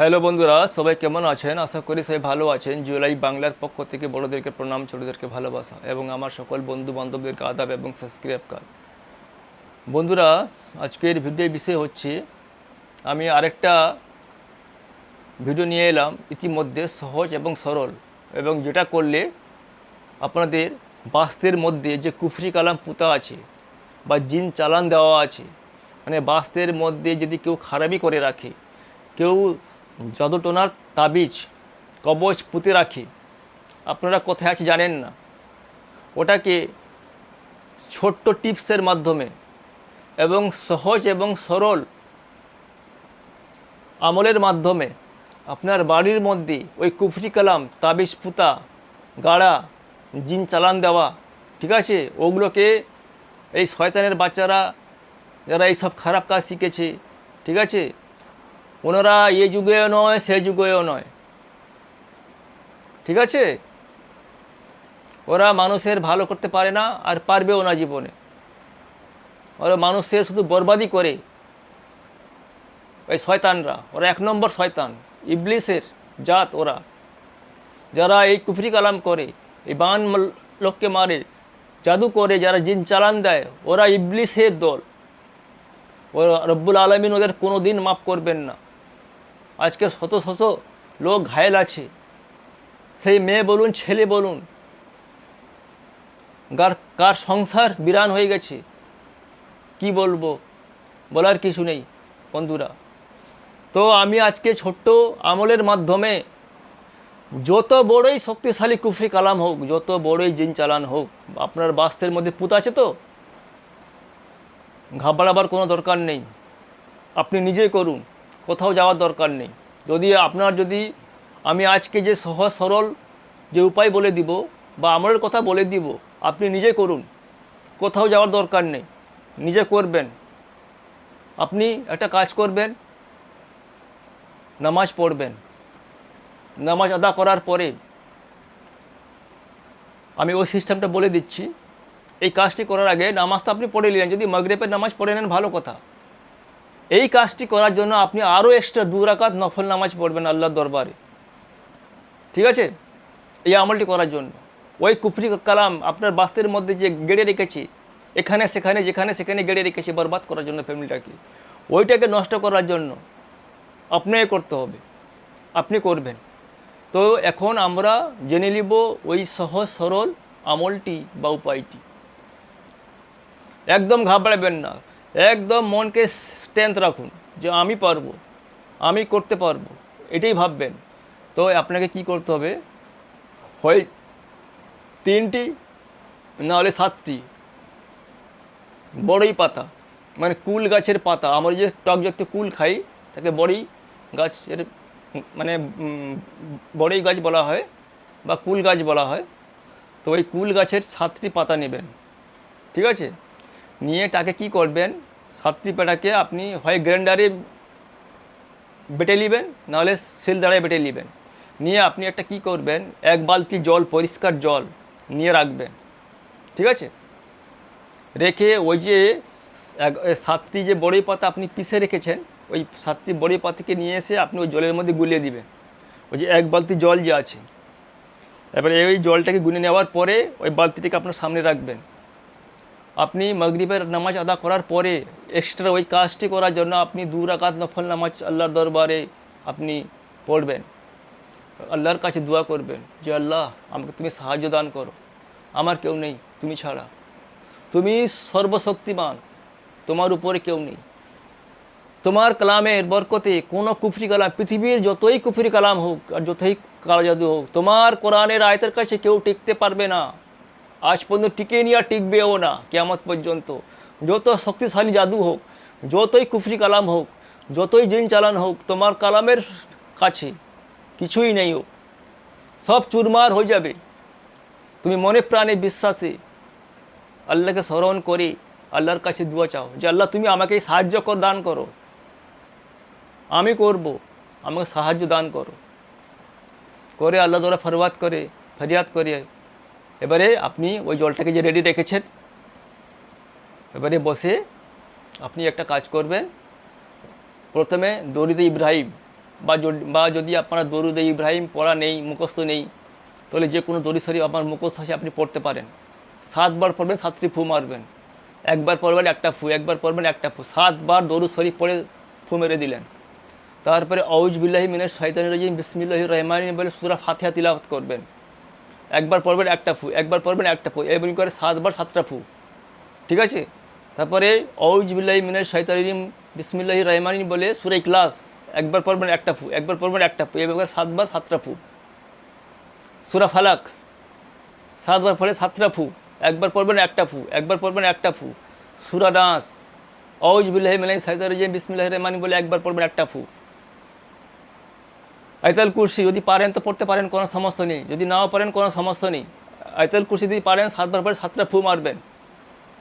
Hello বন্ধুরা, সবাই কেমন আছেন? আশা করি সবাই ভালো আছেন। জুলাই বাংলার পক্ষ থেকে বড়দেরকে প্রণাম, ছোটদেরকে ভালোবাসা এবং আমার সকল বন্ধু বান্ধবদেরকে আদাব এবং সাবস্ক্রাইব কর বন্ধুরা, আজকের ভিডিও বিষয় হচ্ছে, আমি আরেকটা ভিডিও নিয়ে এলাম। ইতিমধ্যে সহজ এবং সরল এবং যেটা করলে আপনাদের বাস্তের মধ্যে যে কুফরি কালাম পুঁতা আছে বা জিন চালান দেওয়া আছে মানে বাস্তের মধ্যে যদি কেউ খারাপই করে রাখে, কেউ জাদুটোনার তাবিজ, কবচ পুঁতে রাখে। আপনারা কোথায় আছে জানেন না। ওটাকে ছোট্ট টিপসের মাধ্যমে এবং সহজ এবং সরল আমলের মাধ্যমে আপনার বাড়ির মধ্যে ওই কুফরি কালাম, তাবিজ পুতা, গাড়া, জিন চালান দেওয়া, ঠিক আছে? ওগুলোকে এই শয়তানের বাচ্চারা, যারা এইসব খারাপ কাজ শিখেছে, ঠিক আছে? ওনারা এ যুগেও নয়, সে যুগেও নয়। ঠিক আছে? ওরা মানুষের ভালো করতে পারে না আর পারবেও না জীবনে। ওরা মানুষের শুধু বরবাদি করে। ওই শয়তানরা, ওরা এক নম্বর শয়তান, ইবলিসের জাত ওরা। যারা এই কুফরি কালাম করে, এই বান লোককে মারে, জাদু করে, যারা জিন চালান দেয়, ওরা ইবলিসের দল। ওরা রব্বুল আলমিন ওদের কোনো দিন মাফ করবেন না। আজকে শত শত লোক ঘায়েল আছে। সেই মেয়ে বলুন, ছেলে বলুন গার কার সংসার বিরান হয়ে গেছে? কি বলব? বলার কিছু নেই, বন্ধুরা। তো আমি আজকে ছোট্ট আমলের মাধ্যমে যত বড়ই শক্তিশালী কুফরি কালাম হোক, যত বড়ই জিন চালান হোক, আপনার বাস্তের মধ্যে পুত আছে তো? ঘাবড়াবার কোনো দরকার নেই। আপনি নিজেই করুন। কোথাও যাওয়ার দরকার নেই। যদি আপনার যদি আমি আজকে যে সহজ সরল যে উপায় বলে দিব বা আমলের কথা বলে দিব, আপনি নিজে করুন। কোথাও যাওয়ার দরকার নেই। নিজে করবেন। আপনি একটা কাজ করবেন, নামাজ পড়বেন। নামাজ আদা করার পরে আমি ওই সিস্টেমটা বলে দিচ্ছি। এই কাজটি করার আগে নামাজটা আপনি পড়ে নিলেন। যদি মগরেবের নামাজ পড়ে নেন, ভালো কথা। এই কাজটি করার জন্য আপনি আরও এক্সট্রা দু রাকাত নফল নামাজ পড়বেন আল্লাহর দরবারে। ঠিক আছে? এই আমলটি করার জন্য। ওই কুফরি কালাম আপনার বাস্তের মধ্যে যে গেড়ে রেখেছে, এখানে, সেখানে, যেখানে, সেখানে গেড়ে রেখেছে, বরবাদ করার জন্য ফ্যামিলিটাকে ওইটাকে নষ্ট করার জন্য আপনাকে করতে হবে। আপনি করবেন। তো এখন আমরা জেনে নিব ওই সহজ সরল আমলটি বা উপায়টি। একদম ঘাবড়াবেন না। একদম মনকে স্ট্রেংথ রাখুন যে আমি পারব, আমি করতে পারব, এটাই ভাববেন। তো আপনাকে কি করতে হবে? হয় তিনটি, নাহলে সাতটি। বড়ই পাতা মানে কুল গাছের পাতা। আমরা যে টক জাতীয় কুল খাই, তাকে বড়ই গাছের মানে বড়ই গাছ বলা হয় বা কুল গাছ বলা হয়। তো ওই কুল গাছের সাতটি পাতা নেবেন। ঠিক আছে? নিয়ে তাকে কি করবেন? সাতটি পাতাকে আপনি হয় গ্রাইন্ডারে বেটে নেবেন, নাহলে শিল দ্বারায় বেটে নেবেন। নিয়ে আপনি একটা কি করবেন? এক বালতি জল, পরিষ্কার জল নিয়ে রাখবেন। ঠিক আছে? রেখে ওই যে সাতটি যে বড়ি পাতা আপনি পিষে রেখেছেন, ওই সাতটি বড়ি পাতাকে নিয়ে এসে আপনি ওই জলের মধ্যে গুলিয়ে দিবেন। ওই যে এক বালতি জল যে আছে। এবারে ওই জলটাকে গুনে নেওয়ার পরে ওই বালতিটাকে আপনার সামনে রাখবেন। আপনি মাগরিবের নামাজ আদা করার পরে এক্সট্রা ওই কাজটি করার জন্য আপনি দু রাকাত নফল নামাজ আল্লাহর দরবারে আপনি পড়বেন। আল্লাহর কাছে দোয়া করবেন যে, আল্লাহ, আমাকে তুমি সাহায্য দান করো। আমার কেউ নেই, তুমি ছাড়া। তুমি সর্বশক্তিমান, তোমার উপরে কেউ নেই। তোমার কালামের বরকতে কোনো কুফরি কালাম, পৃথিবীর যতই কুফরি কালাম হোক আর যতই কালো জাদু হোক, তোমার কোরআনের আয়তের কাছে কেউ টিকতে পারবে না। আজ পর্যন্ত টিকে নিয়ে আর টিকবেও না, কেয়ামত পর্যন্ত। যত শক্তিশালী জাদু হোক, যতই কুফরি কালাম হোক, যতই জিন চালান হোক, তোমার কালামের কাছে কিছুই নেই হোক। সব চুরমার হয়ে যাবে। তুমি মনে প্রাণে বিশ্বাসে আল্লাহকে স্মরণ করে আল্লাহর কাছে দোয়া চাও, যে আল্লাহ তুমি আমাকে সাহায্য কর, দান করো। আমি করব, আমাকে সাহায্য দান করো। করে আল্লাহ দ্বারা ফরবাদ করে, ফরিয়াদ করে এবারে আপনি ওই জলটাকে যে রেডি রেখেছেন, এবারে বসে আপনি একটা কাজ করবেন। প্রথমে দরিদ ইব্রাহিম বা যদি- বা যদি আপনার দরুদে ইব্রাহিম পড়া নেই, মুখস্থ নেই, তাহলে যে কোনো দরুদ শরীফ আপনার মুখস্থ আছে আপনি পড়তে পারেন। সাতবার পড়বেন, সাতটি ফু মারবেন। একবার পড়বেন, একটা ফু, একবার পড়বেন, একটা ফু। সাতবার দরুদ শরীফ পড়ে ফু মেরে দিলেন। তারপরে আউজ বিল্লাহি মিনের শৈতানি রাজিম বিসমিল্লাহ রহমান বলে সুরা ফাতিহা তিলাওয়াত করবেন। একবার পড়বেন একটা ফু, একবার পড়বেন একটা ফু এমনি করে সাতবার সাতটা ফু। ঠিক আছে? তারপরে আউজ বিল্লাহি মিনের শৈতানিম বিসমিল্লাহি রহমানি বলে সুরা ক্লাস একবার পড়বেন একটা ফু, একবার পড়বেন একটা ফু এবার সাতবার সাতটা ফু। সুরা ফালাক, সাতবার পরে সাতটা ফু, একবার পড়বেন একটা ফু, একবার পড়বেন একটা ফু। সুরা ডান্স অউজ বিল্লাহি মিলাই সাইদারিজিম বিসমিল্লাহ রহমানি বলে একবার পড়বেন একটা ফু। আয়তাল কুরসি, যদি পারেন তো পড়তে পারেন, কোনো সমস্যা নেই। যদি নাও পারেন কোনো সমস্যা নেই। আয়তাল কুরসি যদি পারেন, সাতবার পরে সাতটা ফু মারবেন।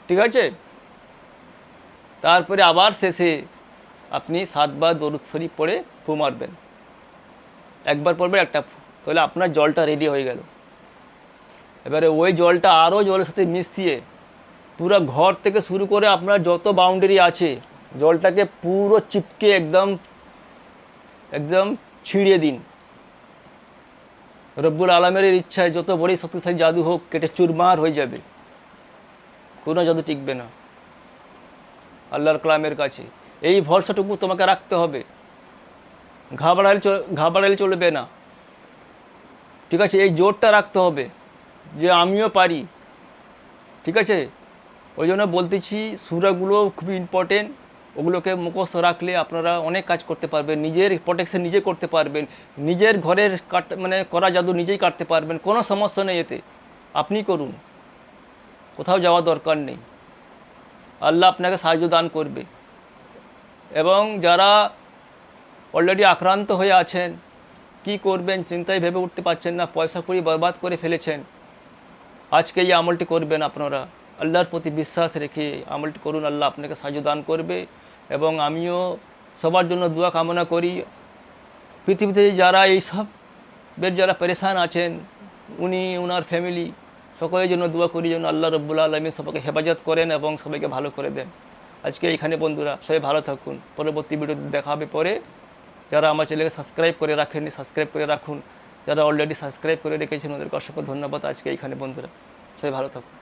ঠিক আছে? তারপরে আবার শেষে আপনি সাতবার দরুদ শরীফ পড়ে ফু মারবেন। একবার পড়বেন, একটা ফু। তাহলে আপনার জলটা রেডি হয়ে গেল। এবারে ওই জলটা আরও জলের সাথে মিশিয়ে পুরো ঘর থেকে শুরু করে আপনার যত বাউন্ডারি আছে, জলটাকে পুরো চিপকে একদম একদম ছিঁড়িয়ে দিন। রব্বুল আলমের ইচ্ছায় যত বড়ই শক্তিশালী জাদু হোক, কেটে চুরমার হয়ে যাবে। কোনো জাদু টিকবে না। আল্লাহর কালামের কাছে। এই ভরসাটুকু তোমাকে রাখতে হবে। ঘাবড়ালে ঘাবড়ালে চলবে না। ঠিক আছে, এই জোরটা রাখতে হবে যে আমিও পারি। ঠিক আছে? ওই জন্য বলতেছি, সুরাগুলো খুবই ইম্পর্টেন্ট ওগুলোকে মুখস্থ রাখলে আপনারা অনেক কাজ করতে পারবেন, নিজের প্রোটেকশন নিজে করতে পারবেন, নিজের ঘরের কাট মানে করা জাদু নিজেই কাটতে পারবেন, কোনো সমস্যা নেই এতে। আপনি করুন। কোথাও যাওয়া দরকার নেই। আল্লাহ আপনাকে সাহায্য দান করবে। এবং যারা অলরেডি আক্রান্ত হয়ে আছেন, কি করবেন চিন্তায় ভেবে উঠতে পারছেন না, পয়সা কড়ি বরবাদ করে ফেলেছেন, আজকে এই আমলটি করবেন আপনারা। আল্লাহর প্রতি বিশ্বাস রেখে আমলটি করুন, আল্লাহ আপনাকে সাহায্য দান করবে এবং আমিও সবার জন্য দোয়া কামনা করি। পৃথিবীতে যারা এইসবের যারা পরেশান আছেন, উনি ওনার ফ্যামিলি, সকলের জন্য দোয়া করি যেন আল্লাহ রব্বুল আলমী সবাইকে হেফাজত করেন এবং সবাইকে ভালো করে দেন। আজকে এখানে বন্ধুরা সবাই ভালো থাকুন। পরবর্তী ভিডিও দেখা হবে পরে। যারা আমার চ্যানেলকে সাবস্ক্রাইব করে রাখেননি, সাবস্ক্রাইব করে রাখুন। যারা অলরেডি সাবস্ক্রাইব করে রেখেছেন, ওদেরকে অসংখ্য ধন্যবাদ আজকে এখানে বন্ধুরা। সবাই ভালো থাকুন।